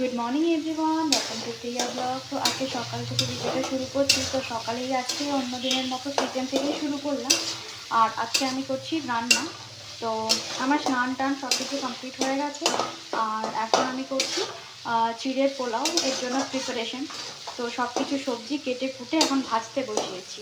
Good morning everyone welcome to Priya blog তো আজকে সকাল থেকে ভিডিওটা শুরু করছি। তো সকালেই আজকে অন্য দিনের মতো কিচেন থেকেই শুরু করলাম। আর আজকে আমি করছি রান্না। তো আমার স্নান টান সব কিছু কমপ্লিট হয়ে গেছে। আর এখন আমি করছি চিড়ের পোলাও এর জন্য প্রিপারেশন তো সব কিছু সবজি কেটে কুটে এখন ভাজতে বসিয়েছি।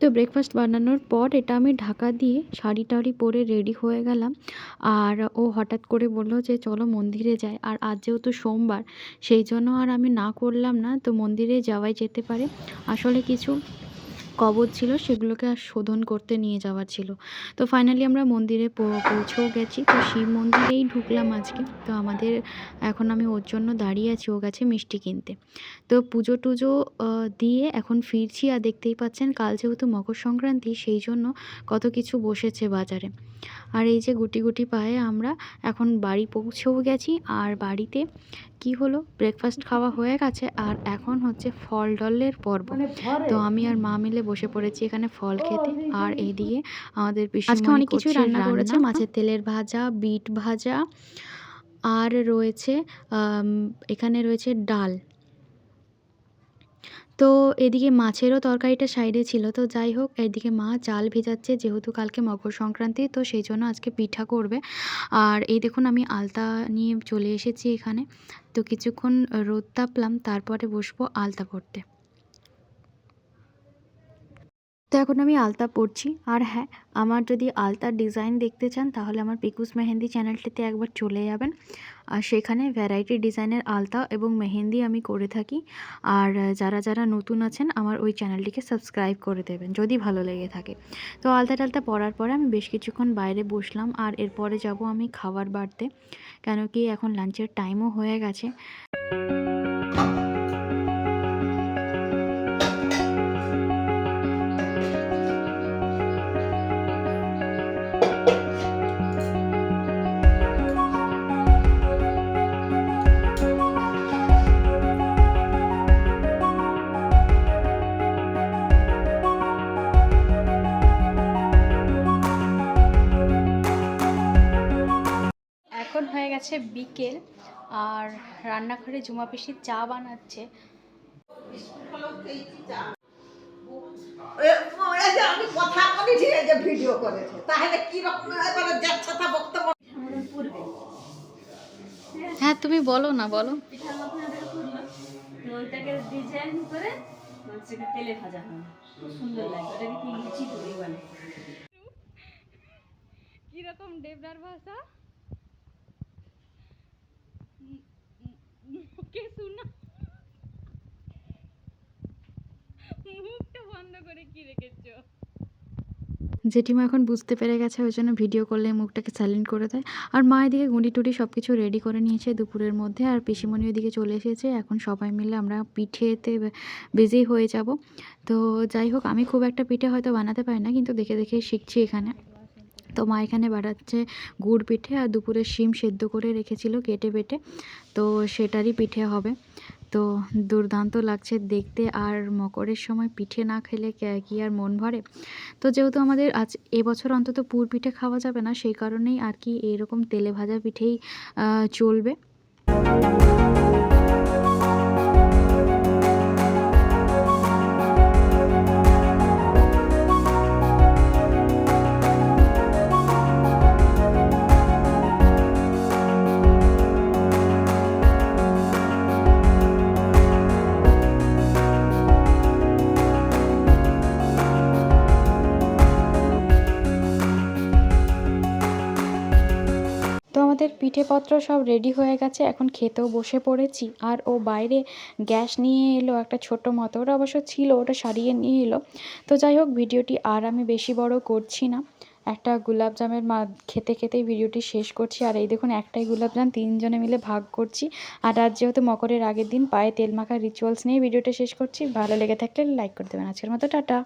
তো ব্রেকফাস্ট বানানোর পর এটা আমি ঢাকা দিয়ে শাড়ি টাড়ি পরে রেডি হয়ে গেলাম। আর ও হঠাৎ করে বলল যে, চলো মন্দিরে যাই। আর আজ যেহেতু সোমবার, সেই জন্য আর আমি না করলাম না, তো মন্দিরে যাওয়াই যেতে পারে। আসলে কিছু কবর ছিল, সেগুলোকে আর শোধন করতে নিয়ে যাওয়ার ছিল। তো ফাইনালি আমরা মন্দিরে পৌঁছেও গেছি। তো শিব মন্দিরেই ঢুকলাম আজকে। তো আমাদের, এখন আমি ওর জন্য দাঁড়িয়ে আছি ও গেছে মিষ্টি কিনতে। তো পুজো টুজো দিয়ে এখন ফিরছি আর দেখতেই পাচ্ছেন কাল যেহেতু মকর সংক্রান্তি, সেই জন্য কত কিছু বসেছে বাজারে। আর এই যে গুটি গুটি পায়ে আমরা এখন বাড়ি পৌঁছেও গেছি। আর বাড়িতে কি হলো? ব্রেকফাস্ট খাওয়া হয়ে গেছে আর এখন হচ্ছে ফল ডলের পর্ব। তো আমি আর মা মিলে বসে পড়েছি এখানে ফল খেতে। আর এই দিয়ে আমাদের আজকে অনেক কিছু রান্না করেছে মাছের তেলের ভাজা বিট ভাজা আর রয়েছে এখানে রয়েছে ডাল। তো এদিকে মাছেরও তরকারিটা সাইডে ছিল। তো যাই হোক, এদিকে মা চাল ভেজাচ্ছে, যেহেতু কালকে মকর সংক্রান্তি, তো সেই জন্য আজকে পিঠা করবে। আর এই দেখুন, আমি আলতা নিয়ে চলে এসেছি এখানে। তো কিছুক্ষণ রোদ তাপলাম, তারপরে বসবো আলতা পরতে তো এখন আমি আলতা পরছি। আর হ্যাঁ আমার যদি আলতার ডিজাইন দেখতে চান, তাহলে আমার পিকুস মেহেন্দি চ্যানেলটিতে একবার চলে যাবেন। আর সেখানে ভ্যারাইটি ডিজাইনের আলতা এবং মেহেন্দি আমি করে থাকি। আর যারা যারা নতুন আছেন, আমার ওই চ্যানেলটিকে সাবস্ক্রাইব করে দেবেন, যদি ভালো লেগে থাকে। তো আলতা টালতা পরার পরে আমি বেশ কিছুক্ষণ বাইরে বসলাম। আর এরপরে যাব আমি খাবার বাড়তে, কেন কি এখন লাঞ্চের টাইমও হয়ে গেছে। হয়ে গেছে বিকেল আর রান্নাঘরে জুমা পিসি চা বানাচ্ছে। ভিডিও করেছে তাহলে কি রকম বক্তব্য হ্যাঁ তুমি বলো না বলো পিঠার মতন এটাকে করল তো ওইটাকে ডিজাইন করে সেটা তেলে ভাজা হয় খুব সুন্দর লাগে ওটাকে কি লুচি করি বলে কীরকম দেবদার ভাষা মুখে শোনা মুখটা বন্ধ করে কি রেখেছো জেঠিমা এখন বুঝতে পেরে গেছে, ওই জন্য ভিডিও করলে মুখটাকে সাইলেন্ট করে দেয়। আর মা এদিকে গুঁড়ি টুড়ি সব কিছু রেডি করে নিয়েছে দুপুরের মধ্যে, আর পিসিমণি ওইদিকে চলে এসেছে। এখন সবাই মিলে আমরা পিঠেতে বিজি হয়ে যাব। তো যাই হোক, আমি খুব একটা পিঠে হয়তো বানাতে পারি না, কিন্তু দেখে দেখে শিখছি এখানে। তো মা এখানে বানাচ্ছে গুড় পিঠে, আর দুপুরে শিম সেদ্ধ করে রেখেছিল কেটে বেটে। তো সেটারই পিঠে হবে। তো দুর্দান্ত লাগছে দেখতে আর মকরের সময় পিঠে না খেলে কি আর মন ভরে? তো যেহেতু আমাদের আজ এবছর অন্তত পুর পিঠে খাওয়া যাবে না, সেই কারণেই আর কি এরকম তেলে ভাজা পিঠেই চলবে। আমাদের পিঠেপত্র সব রেডি হয়ে গেছে, এখন খেতেও বসে পড়েছি। আর ও বাইরে গ্যাস নিয়ে এলো একটা ছোট মতো, ওটা অবশ্য ছিল, ওটা সারিয়ে নিয়ে এলো। তো যাই হোক, ভিডিওটি আর আমি বেশি বড় করছি না। একটা গুলাবজামের মা, খেতে খেতেই ভিডিওটি শেষ করছি। আর এই দেখুন, একটাই গুলাবজাম তিনজনে মিলে ভাগ করছি। আর আজ যেহেতু মকরের আগের দিন, পায়ে তেল মাখা রিচুয়ালস নিয়ে ভিডিওটা শেষ করছি। ভালো লেগে থাকলে লাইক করে দেবেন। আজকের মতো, টাটা।